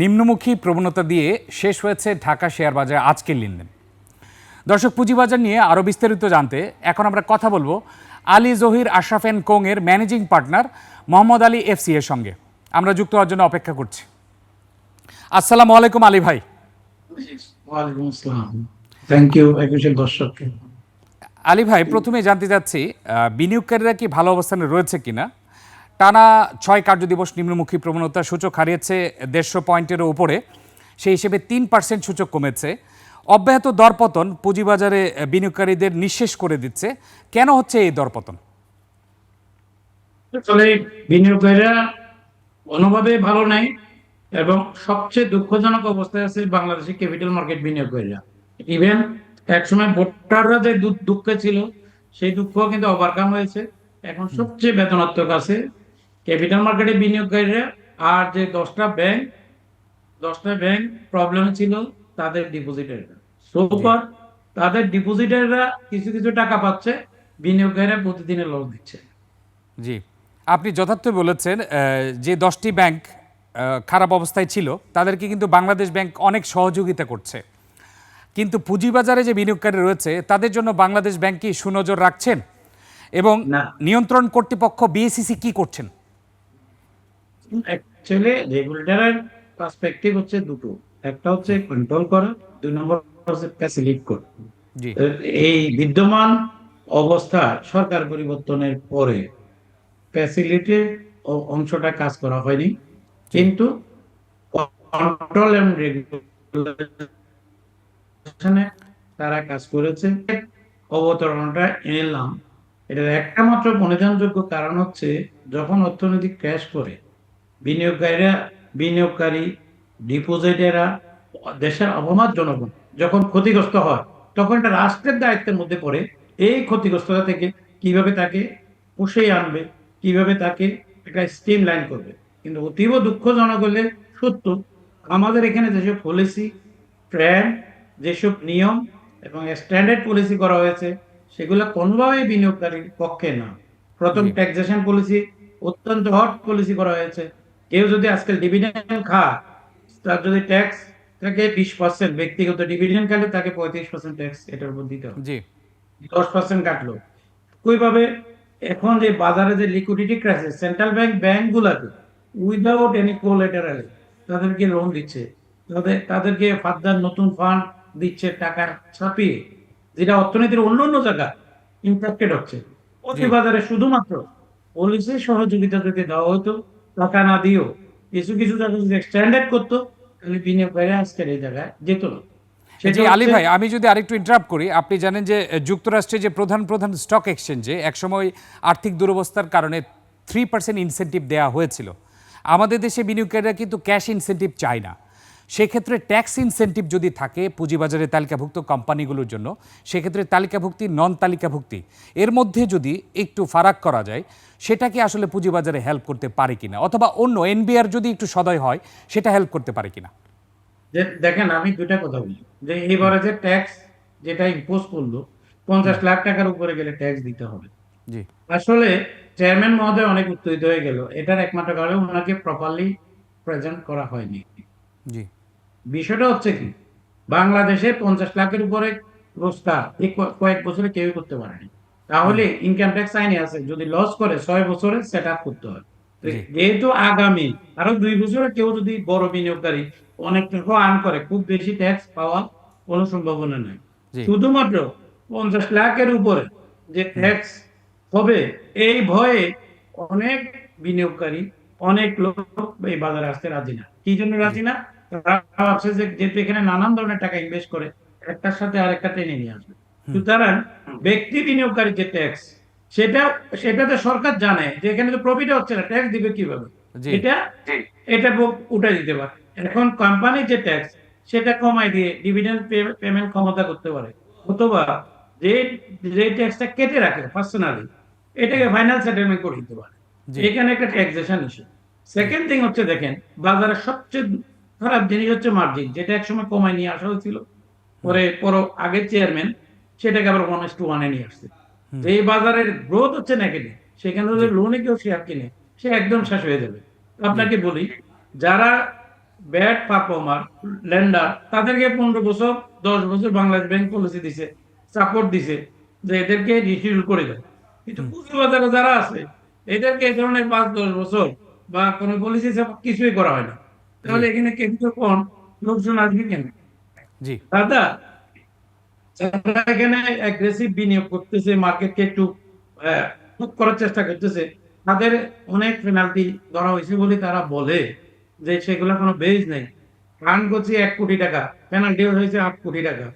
নিম্নমুখী প্রবণতা দিয়ে শেষ হয়েছে ঢাকা শেয়ার বাজারে আজকের লেনদেন। দর্শক পুঁজিবাজার নিয়ে আরও বিস্তারিত জানতে এখন আমরা কথা বলব আলী জহির আশরাফ এন্ড কোং এর managing partner Mohammad Ali FC এর সঙ্গে। আমরা যুক্ত হওয়ার জন্য অপেক্ষা করছি। আসসালামু আলাইকুম আলী ভাই। থ্যাংক ইউ দর্শককে। আলী ভাই প্রথমে জানতে চাচ্ছি বিনিয়োগকারীরা কি ভালো অবস্থানে রয়েছে কিনা? টানা ছয় কার্যদিবস নিম্নমুখী প্রবণতা সূচক হারিয়েছে দেড়শো পয়েন্টেরও উপরে। সেই হিসেবে তিন পার্সেন্ট সূচক কমেছে। অব্যাহত দরপতন পুঁজিবাজারে বিনিয়োগকারীদের নিঃশেষ করে দিচ্ছে। কেন হচ্ছে এই দরপতন? আসলে বিনিয়োগকারীরা কোনোভাবে ভালো নাই এবং সবচেয়ে দুঃখজনক অবস্থায় আছে বাংলাদেশের ক্যাপিটাল মার্কেট বিনিয়োগকারীরা। ইভেন একসময় ভোটাররা যে দুঃখে ছিল, সেই দুঃখ কিন্তু ওভারকাম হয়েছে। এখন সবচেয়ে বেতনাত্মক আছে ক্যাপিটাল মার্কেটে বিনিয়োগকারীরা আর যে দশটা ব্যাংক দশটা ব্যাংক প্রবলেম ছিল তাদের ডিপোজিটাররা সোফার তাদের ডিপোজিটাররা কিছু কিছু টাকা পাচ্ছে বিনিয়োগকারীরা প্রতিদিনের লোন দিচ্ছে। জি। আপনি যথার্থ বলেছেন যে দশটি ব্যাংক খারাপ অবস্থায় ছিল তাদেরকে কিন্তু বাংলাদেশ ব্যাংক অনেক সহযোগিতা করছে। কিন্তু পুঁজিবাজারে যে বিনিয়োগকারী রয়েছে তাদের জন্য বাংলাদেশ ব্যাংক কি সুনজর রাখছেন? এবং নিয়ন্ত্রণ কর্তৃপক্ষ বিএসিসি কি করছেন? অ্যাকচুয়ালি রেগুলেটরের পার্সপেক্টিভ হচ্ছে দুটো। একটা হচ্ছে কন্ট্রোল করা দুই নম্বর হচ্ছে ফ্যাসিলিট করা। জি। এই বিদ্যমান অবস্থা সরকার পরিবর্তনের পরে ফ্যাসিলিটি অংশটা কাজ করা হয়নি। কিন্তু কন্ট্রোল এন্ড রেগুলেশনে তারা কাজ করেছে। অবতরণটা এলাম। এটার একটা মাত্র পরিধানযোগ্য কারণ হচ্ছে যখন অর্থনৈতিক ক্র্যাশ করে বিনিয়োগকারীরা বিনিয়োগকারী ডিপোজিটেরা দেশের অবমাত জনগণ যখন ক্ষতিগ্রস্ত হয় তখন এটা রাষ্ট্রের দায়িত্বের মধ্যে পড়ে এই ক্ষতিগ্রস্ততা থেকে কীভাবে তাকে পুষে আনবে কীভাবে তাকে একটা স্টিম লাইন করবে। কিন্তু অতীব দুঃখজনক হলে সত্য আমাদের এখানে যেসব পলিসি ট্রেন্ড যেসব নিয়ম এবং স্ট্যান্ডার্ড পলিসি করা হয়েছে সেগুলো কোনোভাবেই বিনিয়োগকারীর পক্ষে না। প্রথম। ট্যাক্সেশন পলিসি অত্যন্ত হট পলিসি করা হয়েছে। কেউ যদি আজকাল ডিভিডেন্ড খায় তার যদি ট্যাক্স থাকে বিশ পার্সেন্ট ব্যক্তিগত ডিভিডেন্ড খেলে তাকে পঁয়ত্রিশ পার্সেন্ট ট্যাক্স এটার উপর দিতে হবে। দশ পার্সেন্ট কাটলো। একইভাবে এখন যে বাজারে যে লিকুইডিটি ক্রাইসিস সেন্ট্রাল ব্যাংক ব্যাংকগুলোকে উইদাউট এনি কোলেটারাল তাদেরকে লোন দিচ্ছে। তাদের তাদেরকে ফার্দার নতুন ফান্ড দিচ্ছে টাকা ছাপিয়ে যেটা অর্থনীতির অন্য অন্য জায়গা ইম্প্যাক্টেড হচ্ছে। প্রতি বাজারে শুধুমাত্র পলিসির সহযোগিতা যদি দেওয়া হতো টাকা না দিও কিছু কিছু টাকা যদি এক্সটেন্ডেড করতো তাহলে বিনিয়োগকারী আজকের এই জায়গায় যেত না। সেটা জি আলী ভাই আমি যদি আরেকটু ইন্টারাপ্ট করি আপনি জানেন যে যুক্তরাষ্ট্রে যে প্রধান প্রধান স্টক এক্সচেঞ্জে একসময় আর্থিক দুরবস্থার কারণে থ্রি পার্সেন্ট ইনসেন্টিভ দেওয়া হয়েছিল। আমাদের দেশে বিনিয়োগকারীরা কিন্তু ক্যাশ ইনসেন্টিভ চায় না। সেক্ষেত্রে ট্যাক্স ইনসেন্টিভ যদি থাকে পুঁজিবাজারে তালিকাভুক্ত কোম্পানিগুলোর জন্য সেক্ষেত্রে তালিকাভুক্তি নন তালিকাভুক্তি এর মধ্যে যদি একটু ফারাক করা যায় সেটা কি আসলে পুঁজিবাজারে হেল্প করতে পারে কিনা? অথবা অন্য এনবিআর যদি একটু সদয় হয় সেটা হেল্প করতে পারে কিনা? যে দেখেন আমি দুইটা কথা বলি। যে এইবারে যে ট্যাক্স যেটা ইম্পোজ করল পঞ্চাশ লাখ টাকার উপরে গেলে ট্যাক্স দিতে হবে। জি। আসলে চেয়ারম্যান মহোদয় অনেক উত্তেজিত হয়ে গেল। এটার একমাত্র কারণে ওনাকে প্রপারলি প্রেজেন্ট করা হয়নি। জি। বিষয়টা হচ্ছে কি? বাংলাদেশে পঞ্চাশ লাখের উপরে রোজগার এই কয়েক বছরে কেউই করতে পারেনি তাহলে ইনকাম ট্যাক্স আইনে আছে যদি লস করে ছয় বছরে সেট আপ করতে হয়। যেহেতু আগামী আরও দুই বছরে কেউ যদি বড় বিনিয়োগকারী অনেক টাকা আর্ন করে খুব বেশি ট্যাক্স পাওয়ার কোনো সম্ভাবনা নেই। শুধুমাত্র পঞ্চাশ লাখের উপরে যে ট্যাক্স হবে এই ভয়ে অনেক বিনিয়োগকারী অনেক লোক এই বাজারে আসতে রাজি না। কি জন্য রাজি না? তারা ভাবছে যে যেহেতু এখানে নানান ধরনের টাকা ইনভেস্ট করে একটার সাথে আরেকটা টেনে নিয়ে আসবে। সুতরাং ব্যক্তি বিনিয়োগকারী যে ট্যাক্স সেটা সেটাতে সরকার জানে যে এখানে তো প্রফিট হচ্ছে না ট্যাক্স দিবে কীভাবে? এটা এটা উঠাই দিতে পারে। এখন কোম্পানির যে ট্যাক্স সেটা কমাই দিয়ে ডিভিডেন্ড পেমেন্ট ক্ষমতা করতে পারে। অথবা যে যে ট্যাক্সটা কেটে রাখে পার্সোনালি এটাকে ফাইনাল সেটেলমেন্ট করে দিতে পারে। এখানে একটা ট্যাক্সেশন ইস্যু সেকেন্ড থিং হচ্ছে দেখেন বাজারের সবচেয়ে খারাপ জিনিস হচ্ছে মার্জিন যেটা একসময় কমায় নিয়ে আসা হয়েছিল পরে পর আগের চেয়ারম্যান সেটাকে আবার ওয়ান টু ওয়ানে নিয়ে আসছে। যে এই বাজারের গ্রোথ হচ্ছে নেগেটিভ সেখানে যদি লোনে কেউ শেয়ার কিনে সে একদম শেষ হয়ে যাবে। আপনাকে বলি যারা ব্যাড পারফর্মার লেন্ডার তাদেরকে পনেরো বছর দশ বছর বাংলাদেশ ব্যাংক পলিসি দিছে সাপোর্ট দিছে যে এদেরকে রিশিডিউল করে দেয়। কিন্তু পুঁজিবাজারে যারা আছে এদেরকে এই ধরনের পাঁচ দশ বছর বা কোনো পলিসি কিছুই করা হয় না। তাহলে এখানে কোন লোকজন আসবে কেন? জি। দাদা যারা এখানে অ্যাগ্রেসিভ বিনিয়োগ করতেছে মার্কেটকে একটু করার চেষ্টা করতেছে তাদের অনেক পেনাল্টি ধরা হয়েছে বলে তারা বলে যে সেগুলো কোনো বেজ নেই। ফান্ড করছি এক কোটি টাকা পেনাল্টি হয়েছে আট কোটি টাকা।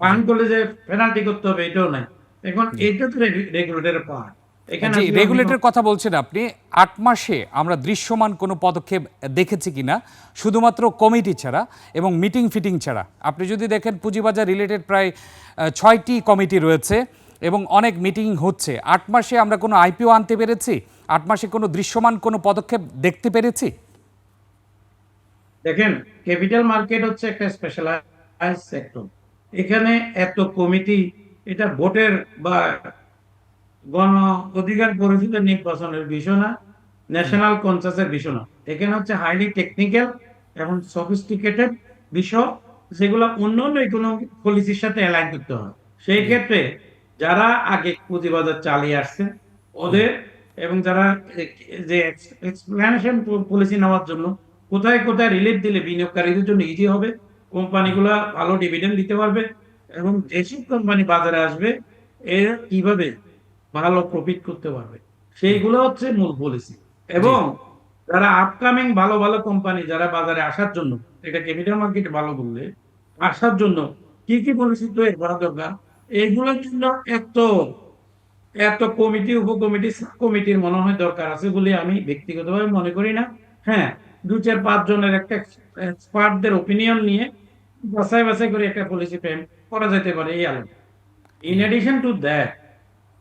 ফান্ড করলে যে পেনাল্টি করতে হবে এটাও নাই। এখন এটা তো রেগুলেটরের পার্ট জি রেগুলেটর কথা বলছেন আপনি আট মাসে আমরা দৃশ্যমান কোনো পদক্ষেপ দেখেছি কিনা শুধুমাত্র কমিটি ছাড়া এবং মিটিং ফিটিং ছাড়া। আপনি যদি দেখেন পুঁজিবাজার রিলেটেড প্রায় ছয়টি কমিটি রয়েছে এবং অনেক মিটিং হচ্ছে। আট মাসে আমরা কোনো আইপিও আনতে পেরেছি? আট মাসে কোনো দৃশ্যমান কোনো পদক্ষেপ দেখতে পেরেছি? দেখেন ক্যাপিটাল মার্কেট হচ্ছে একটা স্পেশালাইজ সেক্টর এখানে এত কমিটি এটা ভোটের বা গণ অধিকার পরিষদের নির্বাচনের বিষয় না ন্যাশনাল কনসাসের বিষয় এখানে হচ্ছে হাইলি টেকনিক্যাল এবং সফিস্টিকেটেড বিষয় যেগুলো অন্য অন্য ইকোনমিক পলিসির সাথে অ্যালাইন করতে হয়। সেই ক্ষেত্রে যারা আগে পুঁজিবাজার চালিয়ে আসছে, ওদের এবং যারা যে এক্সপ্লেনেশন পলিসি নেওয়ার জন্য কোথায় কোথায় রিলিফ দিলে বিনিয়োগকারীদের জন্য ইজি হবে, কোম্পানিগুলো ভালো ডিভিডেন্ড দিতে পারবে এবং যেসব কোম্পানি বাজারে আসবে, এরা কীভাবে ভালো প্রফিট করতে পারবে। সেইগুলো হচ্ছে মূল পলিসি এবং যারা আপকামিং ভালো ভালো কোম্পানি যারা বাজারে আসার জন্য এটা ক্যাপিটাল মার্কেটে ভালো বললে আসার জন্য কি কি পলিসি তৈরি করা দরকার? এইগুলোর জন্য এত এত কমিটি উপকমিটি সাব কমিটির মনে হয় দরকার আছে বলে আমি ব্যক্তিগতভাবে মনে করি না। হ্যাঁ দু চার পাঁচ জনের একটা এক্সপার্টদের ওপিনিয়ন নিয়ে বাছাই বাছাই করে একটা পলিসি ফ্রেম করা যেতে পারে এই আলো ইন এডিশন টু দ্যাট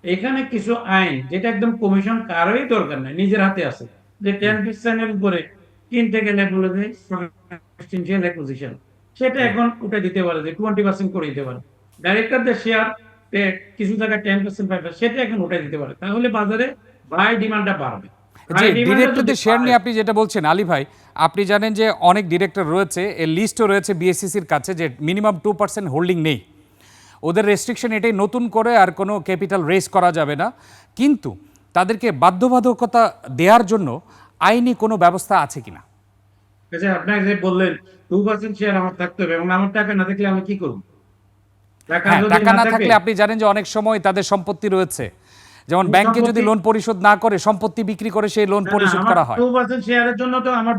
এখানে কিছু আইন যেটা একদম কমিশন কারোই দরকার নাই নিজের হাতে আছে। যে টেন পার্সেন্টের উপরে কিনতে গেলে বলে যে সাবস্টেন্সিয়াল অ্যাকুইজিশন সেটা এখন উঠে দিতে পারে যে টোয়েন্টি পার্সেন্ট করে দিতে পারে। ডাইরেক্টরদের শেয়ার কিছু জায়গায় টেন পার্সেন্ট ফাইভ সেটা এখন উঠে দিতে পারে। তাহলে বাজারে বাই ডিমান্ডটা বাড়বে। ডিরেক্টরদের শেয়ার নিয়ে আপনি যেটা বলছেন আলী ভাই আপনি জানেন যে অনেক ডিরেক্টর রয়েছে এর লিস্টও রয়েছে বিএসসিসির কাছে যে মিনিমাম টু পার্সেন্ট হোল্ডিং নেই। ওদের রেস্ট্রিকশন এটাই নতুন করে আর কোনো ক্যাপিটাল রেস করা যাবে না। কিন্তু তাদেরকে বাধ্যবাধকতা দেওয়ার জন্য আইনি কোনো ব্যবস্থা আছে কিনা? আচ্ছা আপনাকে যে বললেন টু পার্সেন্ট শেয়ার আমার থাকতে হবে এবং আমার টাকা না থাকলে আমি কি করব? টাকা হ্যাঁ না থাকলে আপনি জানেন যে অনেক সময় তাদের সম্পত্তি রয়েছে। যেমন ব্যাংকে যদি লোন পরিশোধ না করে সম্পত্তি বিক্রি করে সেই লোন পরিশোধ করা হয়। টু পার্সেন্ট শেয়ারের জন্য তো আমার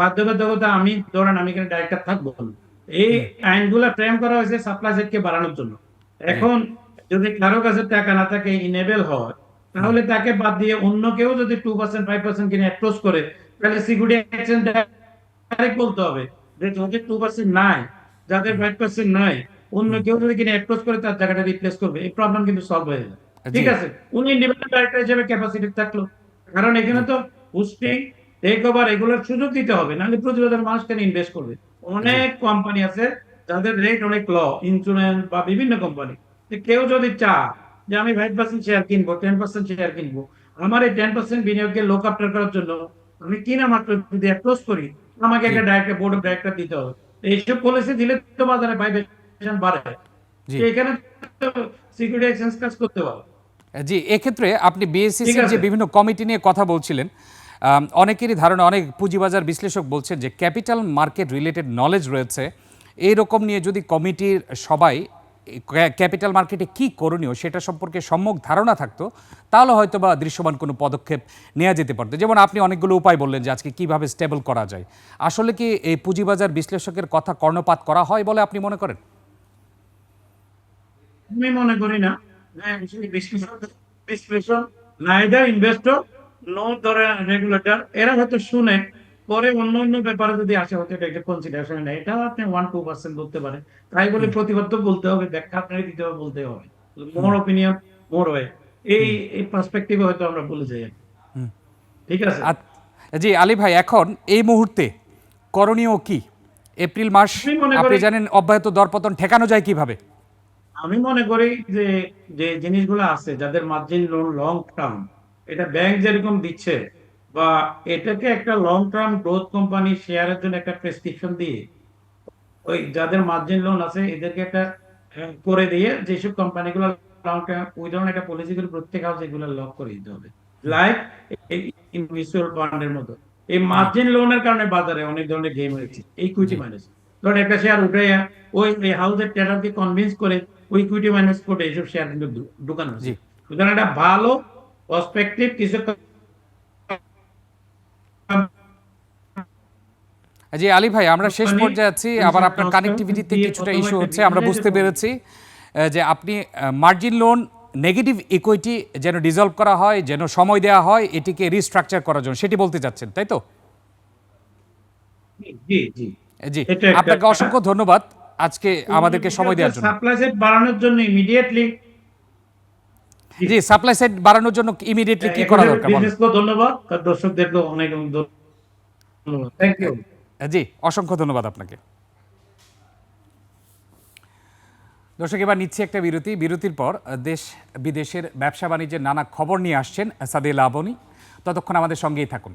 বাধ্যবাধকতা আমি ধরেন আমি এখানে ডাইরেক্টর থাকব। এই আইনগুলো ফ্রেম করা হয়েছে সাপ্লাই সেটকে বাড়ানোর জন্য। এখন যদি কারও কাছে টাকা না থাকে ইনেবল হয় তাহলে তাকে বাদ দিয়ে অন্য কেউ যদি টু পার্সেন্ট ফাইভ পার্সেন্ট কিনে অ্যাপ্রোচ করে তাহলে সিকিউরিটি এক্সচেঞ্জ ডাইরেক্ট বলতে হবে যে যাদের টু পার্সেন্ট নাই যাদের ফাইভ পার্সেন্ট নাই অন্য কেউ যদি কিনে অ্যাপ্রোচ করে তার জায়গাটা রিপ্লেস করবে। এই প্রবলেম কিন্তু সলভ হয়ে যাবে। ঠিক আছে? উনি ইন্ডিপেন্ডেন্ট ডাইরেক্টর হিসেবে ক্যাপাসিটি থাকল। কারণ এখানে তো পুষ্টি টেক ওভার এগুলোর সুযোগ দিতে হবে। নাহলে প্রতিবেদন মানুষ কেন ইনভেস্ট করবে? অনেক কোম্পানি আছে যাদের রেট অনেক ল ইন্স্যুরেন্স বা বিভিন্ন কোম্পানি কেউ যদি চা যে আমি ফাইভ পার্সেন্ট শেয়ার কিনবো টেন পার্সেন্ট শেয়ার কিনবো আমার এই টেন পার্সেন্ট বিনিয়োগকে লোক আফটার করার জন্য আমি কিনা মাত্র যদি অ্যাপ্রোচ করি আমাকে একটা ডাইরেক্টর বোর্ড অফ ডাইরেক্টর দিতে হবে। এইসব পলিসি দিলে তো বাজারে ভাইবেশন বাড়ে। এখানে সিকিউরিটি এক্সচেঞ্জ কাজ করতে পারে। জি এক্ষেত্রে আপনি বিএসসিসির যে বিভিন্ন কমিটি নিয়ে কথা বলছিলেন অনেকেরই ধারণা, অনেক পুঁজিবাজার বিশ্লেষক বলছেন যে ক্যাপিটাল মার্কেট রিলেটেড নলেজ রয়েছে। এই রকম নিয়ে যদি কমিটির সবাই ক্যাপিটাল মার্কেটে কি করণীয় সেটা সম্পর্কে সম্যক ধারণা থাকতো, তাহলে হয়তো বা দৃশ্যমান কোনো পদক্ষেপ নেওয়া যেতে পারতো। যেমন আপনি অনেকগুলো উপায় বললেন যে আজকে কীভাবে স্টেবল করা যায়। আসলে কি এই পুঁজিবাজার বিশ্লেষকের কথা কর্ণপাত করা হয় বলে আপনি মনে করেন? আমি মনে করি না। বিশ্লেষণ নাইদার ইনভেস্টর নো ধরে রেগুলেটর এরা হয়তো শুনে পরে অন্য অন্য ব্যাপারে যদি আসে হয়তো এটা কনসিডারেশন নেয়। আপনি ওয়ান টু পার্সেন্ট ধরতে পারেন। তাই বলে প্রতিবাদ বলতে হবে ব্যাখ্যা আপনাকে দিতে হবে বলতে হবে। মোর অপিনিয়ন মোর ওয়ে এই এই পার্সপেক্টিভে হয়তো আমরা বলে যাই। ঠিক আছে? জি আলী ভাই এখন এই মুহূর্তে করণীয় কি? এপ্রিল মাস আপনি করি- জানেন অব্যাহত দরপতন ঠেকানো যায় কীভাবে? আমি মনে করি যে যে জিনিসগুলো আছে যাদের মার্জিন লোন লং টার্ম এটা ব্যাংক যেরকম দিচ্ছে বা এটাকে একটা লং টার্ম গ্রোথ কোম্পানি শেয়ারের জন্য একটা প্রেসক্রিপশন দিয়ে ওই যাদের মার্জিন লোন আছে এদেরকে একটা করে দিয়ে যেসব কোম্পানিগুলো লং টার্ম ওই ধরনের একটা পলিসি করে প্রত্যেক হাউস এগুলো লক করে দিতে হবে। লাইক মিউচুয়াল ফান্ডের মতো। এই মার্জিন লোনের কারণে বাজারে অনেক ধরনের গেম হয়েছে ইকুইটি মাইনাস ধরুন একটা শেয়ার উঠে ওই হাউসের ট্রেডারকে কনভিন্স করে ওই ইকুইটি মাইনাস করে এইসব শেয়ার কিন্তু ঢুকানো সুতরাং একটা ভালো পার্সপেক্টিভ কিছু জি আলী ভাই আমরা শেষ পর্যায়ে আছি। আবার আপনার কানেক্টিভিটিতে কিছুটা ইস্যু হচ্ছে আমরা বুঝতে পেরেছি যে আপনি মার্জিন লোন নেগেটিভ ইকুইটি যেন ডিজলভ করা হয় যেন সময় দেওয়া হয় এটিকে রিস্ট্রাকচার করার জন্য। সেটি বলতে চাচ্ছেন তাই তো? জি জি। জি আপনাকে অসংখ্য ধন্যবাদ আজকে আমাদেরকে সময় দেওয়ার জন্য। সাপ্লাই বাড়ানোর জন্য ইমিডিয়েটলি জি। সাপ্লাই সাইড বাড়ানোর জন্য ইমিডিয়েটলি কি করা দরকার বিজনেস কো ধন্যবাদ। অনেক অনেক ধন্যবাদ। থ্যাংক ইউ জি অসংখ্য ধন্যবাদ আপনাকে। দর্শক এবার নিচ্ছে একটা বিরতি। বিরতির পর দেশ বিদেশের ব্যবসা বাণিজ্যের নানা খবর নিয়ে আসছেন সাদে লাবনী। ততক্ষণ আমাদের সঙ্গেই থাকুন।